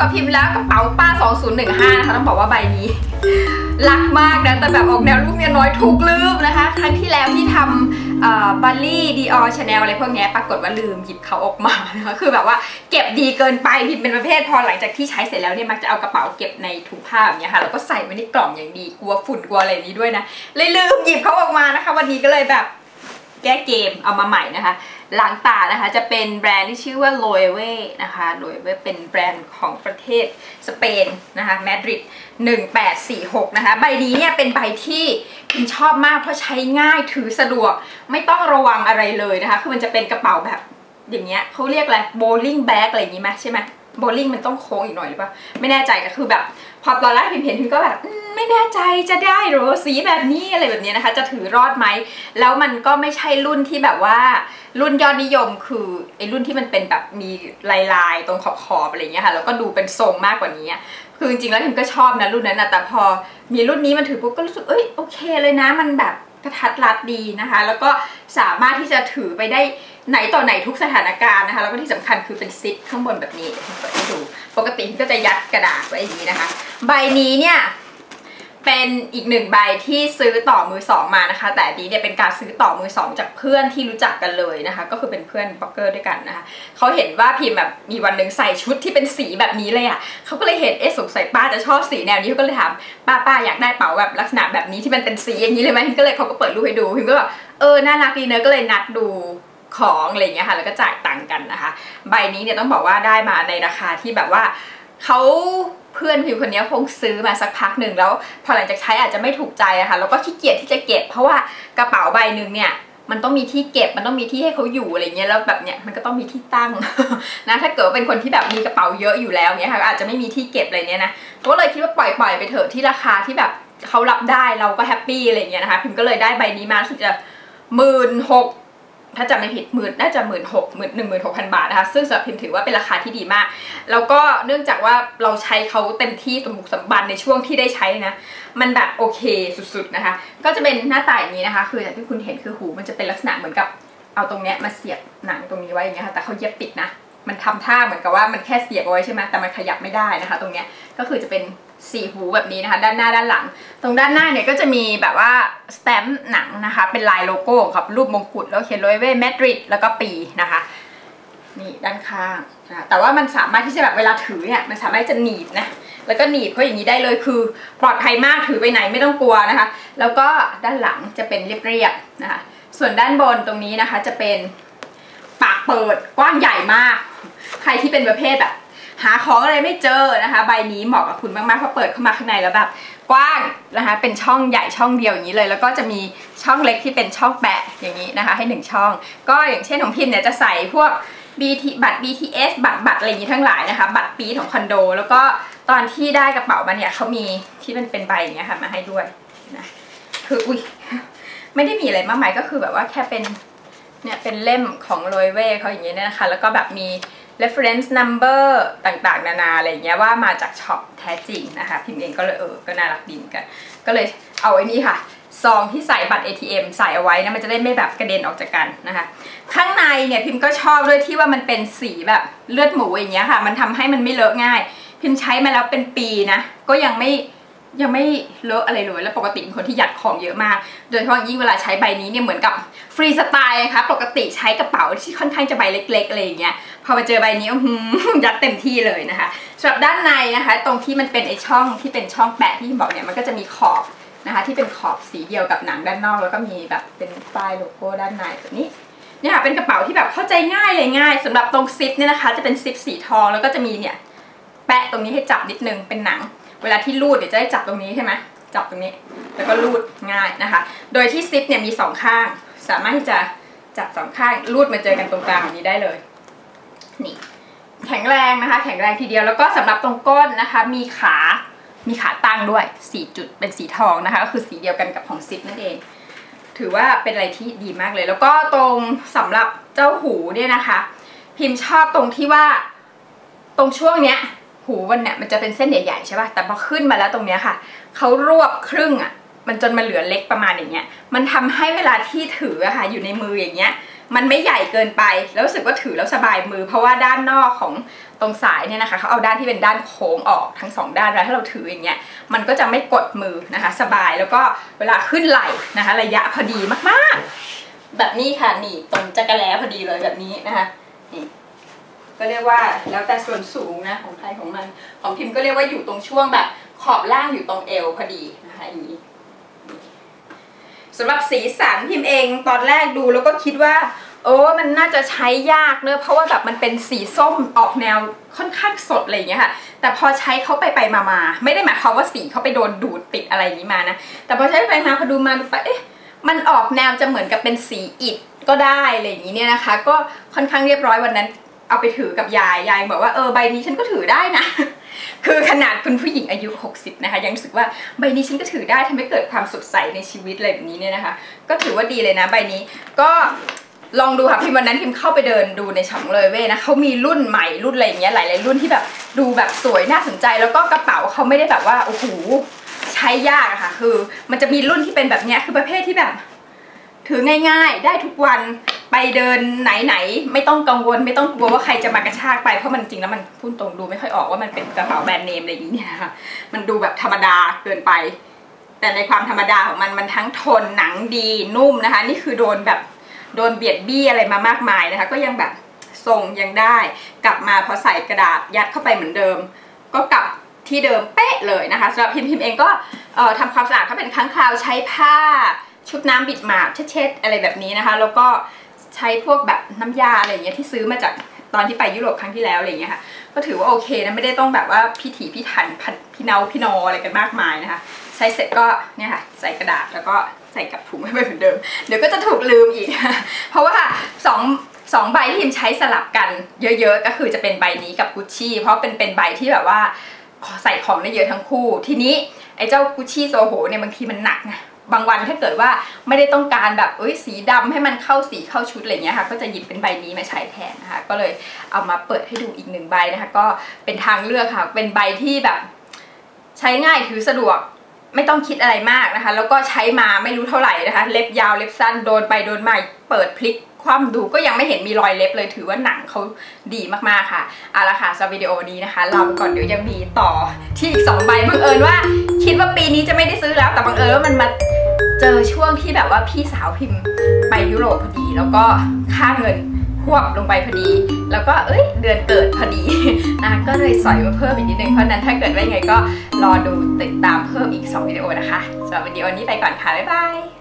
กับพิมพ์แล้วกระเป๋าป้า 2015 นะคะต้องบอกว่าใบนี้ รักมากนะ แต่แบบออกแนวลูกเมียน้อยถูกลืมนะคะ ครั้งที่แล้วที่ทำบัลลี่ดีออชาแนลอะไรพวกนี้ปรากฏว่าลืมหยิบเขาออกมานะคะคือแบบว่าเก็บดีเกินไปพิมเป็นประเภทพอหลังจากที่ใช้เสร็จแล้วเนี่ยมักจะเอากระเป๋าเก็บในถุงผ้าแบบนี้ค่ะแล้วก็ใส่ไว้ในกล่องอย่างดีกลัวฝุ่นกลัวอะไรนี้ด้วยนะเลยลืมหยิบเขาออกมานะคะ วันนี้ก็เลยแบบแก้เกมเอามาใหม่นะคะ หล้างตานะคะจะเป็นแบรนด์ที่ชื่อว่า l o e w e นะคะ l o e w e เป็นแบรนด์ของประเทศสเปนนะคะมาดริด1846นะคะใบนี้เนี่ยเป็นใบที่พิมชอบมากเพราะใช้ง่ายถือสะดวกไม่ต้องระวังอะไรเลยนะคะคือมันจะเป็นกระเป๋าแบบอย่างเงี้ยเขาเรียกอะไรโบลิ่งแบ็กอะไรอย่างงี้ไหมใช่ไหมโบลิ่งมันต้องโค้งอีกหน่อยหรือเปล่าไม่แน่ใจก็คือแบบ อตอนแรกพิมเห็นพิมก็แบบไม่แน่ใจจะได้หรอสีแบบนี้อะไรแบบนี้นะคะ จะถือรอดไหมแล้วมันก็ไม่ใช่รุ่นที่แบบว่า รุ่นยอดนิยมคือไอ้รุ่นที่มันเป็นแบบมีลายลายตรงขอบขอบอะไรเงี้ยค่ะแล้วก็ดูเป็นทรงมากกว่านี้คือจริงๆแล้วพิมก็ชอบนะรุ่นนั้นนะแต่พอมีรุ่นนี้มันถือปุ๊บก็รู้สึกเอ้ยโอเคเลยนะมันแบบ กระทัดรัดดีนะคะ แล้วก็สามารถที่จะถือไปได้ไหนต่อไหนทุกสถานการณ์นะคะ แล้วก็ที่สำคัญคือเป็นซิปข้างบนแบบนี้เปิดให้ดู ปกติก็จะยัดกระดาษไว้อย่างนี้นะคะ ใบนี้เนี่ย เป็นอีกหนึ่งใบที่ซื้อต่อมือสองมานะคะ แต่ดีเนี่ยเป็นการซื้อต่อมือสองจากเพื่อนที่รู้จักกันเลยนะคะ ก็คือเป็นเพื่อนบล็อกเกอร์ด้วยกันนะคะเขาเห็นว่าพิมแบบมีวันหนึ่งใส่ชุดที่เป็นสีแบบนี้เลยอะ่ะเขาก็เลยเห็นเอ๊ะสงสัยป้าจะชอบสีแนวนี้เขาก็เลยถามป้าป้าอยากได้เป๋าแบบลักษณะแบบนี้ที่มันเป็นสีอย่างนี้เลยไหมพิมก็เลยเขาก็เปิดรูปให้ดูพิมก็แบบเออน่ารักดีเนอะก็เลยนัดดูของอะไรเงี้ยค่ะแล้วก็จ่ายตังค์กันนะคะ ใบนี้เนี่ยต้องบอกว่าได้มาในราคาที่แบบว่า เขาเพื่อนพิมคนนี้คงซื้อมาสักพักหนึ่งแล้ว พอหลังจากใช้อาจจะไม่ถูกใจอะค่ะแล้วก็ขี้เกียจที่จะเก็บ เพราะว่ากระเป๋าใบหนึ่งเนี่ยมันต้องมีที่เก็บมันต้องมีที่ให้เขาอยู่อะไรเงี้ยแล้วแบบเนี้ยมันก็ต้องมีที่ตั้งนะถ้าเกิดเป็นคนที่แบบมีกระเป๋าเยอะอยู่แล้วเนี้ยค่ะอาจจะไม่มีที่เก็บอะไรเนี้ยนะก็เลยคิดว่าปล่อยปล่อยไปเถอะที่ราคาที่แบบเขารับได้เราก็แฮปปี้อะไรเงี้ยนะคะพิมก็เลยได้ใบนี้มาสุดจะหมื่นหก ถ้าจำไม่ผิดหมื่นน่าจะหมื่นหกหมื่นหนึ่งหมื่นหกพันบาทนะคะซึ่งสำหรับพิมถือว่าเป็นราคาที่ดีมาก แล้วก็เนื่องจากว่าเราใช้เขาเต็มที่สมบุกสมบันในช่วงที่ได้ใช้นะ มันแบบโอเคสุดๆนะคะ ก็จะเป็นหน้าตาอย่างนี้นะคะ คืออย่างที่คุณเห็นคือหูมันจะเป็นลักษณะเหมือนกับเอาตรงเนี้ยมาเสียบหนังตรงนี้ไว้อย่างเงี้ยค่ะแต่เขาเย็บติดนะมันทำท่าเหมือนกับว่ามันแค่เสียบเอาไว้ใช่ไหมแต่มันขยับไม่ได้นะคะ ตรงเนี้ยก็คือจะเป็น สีหูแบบนี้นะคะ ด้านหน้าด้านหลัง ตรงด้านหน้าเนี่ยก็จะมีแบบว่าสแตมป์หนังนะคะ เป็นลายโลโก้ครับรูปมงกุฎแล้วเขียนโรเว่มดริดแล้วก็ปีนะคะนี่ด้านข้างนะแต่ว่ามันสามารถที่จะแบบเวลาถือเนี่ยมันสามารถจะหนีบนะแล้วก็หนีบเขาอย่างนี้ได้เลยคือปลอดภัยมากถือไปไหนไม่ต้องกลัวนะคะ แล้วก็ด้านหลังจะเป็นเรียบๆนะคะส่วนด้านบนตรงนี้นะคะจะเป็นปากเปิดกว้างใหญ่มาก ใครที่เป็นประเภทแบบ หาของอะไรไม่เจอนะคะ ใบนี้เหมาะกับคุณมากๆเพราะเปิดเข้ามาข้างในแล้วแบบกว้างนะคะ เป็นช่องใหญ่ช่องเดียวอย่างนี้เลย แล้วก็จะมีช่องเล็กที่เป็นช่องแปะอย่างนี้นะคะ ให้หนึ่งช่อง ก็อย่างเช่นของพิมเนี่ยจะใส่พวก BT บัตร BTS บัตรบัตรอะไรอย่างนี้ทั้งหลายนะคะ บัตรปีของคอนโด แล้วก็ตอนที่ได้กระเป๋ามาเนี่ยเขามีที่มันเป็นใบอย่างเงี้ยค่ะมาให้ด้วยนะคืออุ้ยไม่ได้มีอะไรมากมายก็คือแบบว่าแค่เป็นเนี่ยเป็นเล่มของโรยเว่เขาอย่างเงี้ยนะคะ แล้วก็แบบมี reference number ต่างๆ นานาอะไรเงี้ยว่ามาจากช็อปแท้จริงนะคะ พิมพ์เองก็เลยเออ ก็น่ารักดีเหมือนกัน ก็เลยเอาไอ้นี่ค่ะซองที่ใส่บัตร ATM ใส่เอาไว้นะมันจะได้ไม่แบบกระเด็นออกจากกันนะคะ ข้างในเนี่ยพิมพ์ก็ชอบด้วยที่ว่ามันเป็นสีแบบเลือดหมูอย่างเงี้ยค่ะ มันทำให้มันไม่เลอะง่าย พิมพ์ใช้มาแล้วเป็นปีนะ ก็ยังไม่ ยังไม่เลอะอะไรเลยแล้วปกติเป็นคนที่ยัดของเยอะมาก โดยเฉพาะยิ่งเวลาใช้ใบนี้เนี่ยเหมือนกับฟรีสไตล์นะคะปกติใช้กระเป๋าที่ค่อนข้างจะใบเล็กๆอะไรอย่างเงี้ยพอมาเจอใบนี้อืยัดเต็มที่เลยนะคะสำหรับด้านในนะคะ ตรงที่มันเป็นไอช่องที่เป็นช่องแปะที่บอกเนี่ยมันก็จะมีขอบนะคะที่เป็นขอบสีเดียวกับหนังด้านนอก แล้วก็มีแบบเป็นป้ายโลโก้ด้านในแบบนี้เนี่ยค่ะเป็นกระเป๋าที่แบบเข้าใจง่ายเลยง่ายสำหรับตรงซิปเนี่ยนะคะ จะเป็นซิปสีทองแล้วก็จะมีเนี่ยแปะตรงนี้ให้จับนิดนึงเป็นหนัง เวลาที่รูดเดี๋ยวจะได้จับตรงนี้ใช่ไหมจับตรงนี้ แล้วก็รูดง่ายนะคะ โดยที่ซิปเนี่ยมีสองข้าง สามารถที่จะจับสองข้างรูดมาเจอกันตรงกลางแบบนี้ได้เลย นี่ แข็งแรงนะคะ แข็งแรงทีเดียว แล้วก็สำหรับตรงก้นนะคะ มีขา มีขาตั้งด้วยสี่จุดเป็นสีทองนะคะ ก็คือสีเดียวกันกับของซิปนั่นเอง ถือว่าเป็นอะไรที่ดีมากเลย แล้วก็ตรงสำหรับเจ้าหูเนี่ยนะคะ พิมพ์ชอบตรงที่ว่า ตรงช่วงเนี้ย หูมันเนี่ยมันจะเป็นเส้นใหญ่ๆใช่ป่ะแต่พอขึ้นมาแล้วตรงเนี้ยค่ะเขารวบครึ่งอะมันจนมาเหลือเล็กประมาณอย่างเงี้ยมันทำให้เวลาที่ถืออะค่ะอยู่ในมืออย่างเงี้ยมันไม่ใหญ่เกินไปแล้วรู้สึกว่าถือแล้วสบายมือ เพราะว่าด้านนอกของตรงสายเนี่ยนะคะเขาเอาด้านที่เป็นด้านโค้งออกทั้งสองด้านแล้วถ้าเราถืออย่างเงี้ยมันก็จะไม่กดมือนะคะ สบายแล้วก็เวลาขึ้นไหล่นะคะ ระยะพอดีมากๆ แบบนี้ค่ะนี่ตรงจักรแล้พอดีเลยแบบนี้นะคะนี่ ก็เรียกว่าแล้วแต่ส่วนสูงนะของใครของมัน ของพิมพ์ก็เรียกว่าอยู่ตรงช่วงแบบขอบล่างอยู่ตรงเอวพอดีนะคะอย่างนี้สำหรับสีสันพิมพ์เองตอนแรกดูแล้วก็คิดว่าโอ้มันน่าจะใช้ยากเนอะเพราะว่าแบบมันเป็นสีส้มออกแนวค่อนข้างสดอะไรอย่างเงี้ยค่ะ แต่พอใช้เขาไปไปมามาไม่ได้หมายความว่าสีเขาไปโดนดูดติดอะไรอย่างนี้มานะ แต่พอใช้ไปมาพอดูมาดูไปเอ๊ะมันออกแนวจะเหมือนกับเป็นสีอิฐก็ได้อะไรอย่างนี้เนี่ยนะคะ ก็ค่อนข้างเรียบร้อยวันนั้น เอาไปถือกับยายยายบอกว่าเออใบนี้ฉันก็ถือได้นะ คือขนาดคุณผู้หญิงอายุ 60 นะคะ ยังรู้สึกว่าใบนี้ฉันก็ถือได้ทำให้เกิดความสดใสในชีวิตอะไรแบบนี้เนี่ยนะคะ ก็ถือว่าดีเลยนะใบนี้ก็ลองดูค่ะพิมวันนั้นพิมเข้าไปเดินดูในช่องเลยเว้ยนะเขามีรุ่นใหม่รุ่นอะไรอย่างเงี้ยหลายๆรุ่นที่แบบดูแบบสวยน่าสนใจ แล้วก็กระเป๋าเขาไม่ได้แบบว่าโอ้โหใช้ยากอะค่ะ คือ มันจะมีรุ่นที่เป็นแบบเนี้ยคือประเภทที่แบบ ถือง่าย ๆ ได้ทุกวัน ไปเดินไหนๆไม่ต้องกังวลไม่ต้องกลัวว่าใครจะมากระชากไปเพราะมันจริงแล้วมันพูดตรงดูไม่ค่อยออกว่ามันเป็นกระเป๋าแบรนด์เนมอะไรอย่างนี้นะคะมันดูแบบธรรมดาเกินไป แต่ในความธรรมดาของมันมันทั้งทนหนังดีนุ่มนะคะ นี่คือโดนแบบโดนเบียดบี้อะไรมามากมายนะคะ ก็ยังแบบทรงยังได้ กลับมาพอใส่กระดาษยัดเข้าไปเหมือนเดิม ก็กลับที่เดิมเป๊ะเลยนะคะสำหรับพิมพิมเองก็เอ่อทำความสะอาดถ้าเป็นครั้งคราวใช้ผ้าชุบน้ำบิดหมาบเช็ดๆอะไรแบบนี้นะคะ แล้วก็ ใช้พวกแบบน้ำยาอะไรเงี้ยที่ซื้อมาจากตอนที่ไปยุโรปครั้งที่แล้วอะไรเงี้ยค่ะก็ถือว่าโอเคนะไม่ได้ต้องแบบว่าพิถีพิถันพี่เนาพี่นออะไรกันมากมายนะคะ ใช้เสร็จก็เนี่ยค่ะใส่กระดาษแล้วก็ใส่กับถุงไว้เหมือนเดิม เดี๋ยวก็จะถูกลืมอีก เพราะว่าสองสองใบที่พิมใช้สลับกันเยอะๆ ก็คือจะเป็นใบนี้กับกุชชี่เพราะเป็นเป็นใบที่แบบว่าใส่ของได้เยอะทั้งคู่ ทีนี้ไอ้เจ้ากุชชี่โซโหเนี่ยบางทีมันหนักไง บางวันถ้าเกิดว่าไม่ได้ต้องการแบบเอ้ยสีดำให้มันเข้าสีเข้าชุดอะไรเงี้ยค่ะ ก็จะหยิบเป็นใบนี้มาใช้แทนนะคะ ก็เลยเอามาเปิดให้ดูอีกหนึ่งใบนะคะ ก็เป็นทางเลือกค่ะ เป็นใบที่แบบใช้ง่ายถือสะดวกไม่ต้องคิดอะไรมากนะคะ แล้วก็ใช้มาไม่รู้เท่าไหร่นะคะ เล็บยาวเล็บสั้นโดนไปโดนมาเปิดพลิกคว่ำดูก็ยังไม่เห็นมีรอยเล็บเลยถือว่าหนังเขาดีมากๆค่ะเอาละค่ะสำหรับวิดีโอนี้นะคะเราไปก่อนเดี๋ยวยังมีต่อที่อีกสองใบบังเอิญว่า คิดว่าปีนี้จะไม่ได้ซื้อแล้วแต่บังเอิญว่ามันมา เจอช่วงที่แบบว่าพี่สาวพิมพ์ไปยุโรปพอดี แล้วก็ค่าเงินควบลงไปพอดี แล้วก็เอ้ยเดือนเกิดพอดีนะก็เลยสอยมาเพิ่มอีกนิดนึง เพราะนั้นถ้าเกิดว่ายังไงก็รอดูติดตามเพิ่มอีก 2 วิดีโอนะคะสำหรับวิดีโอนี้ไปก่อนค่ะ บ๊ายบาย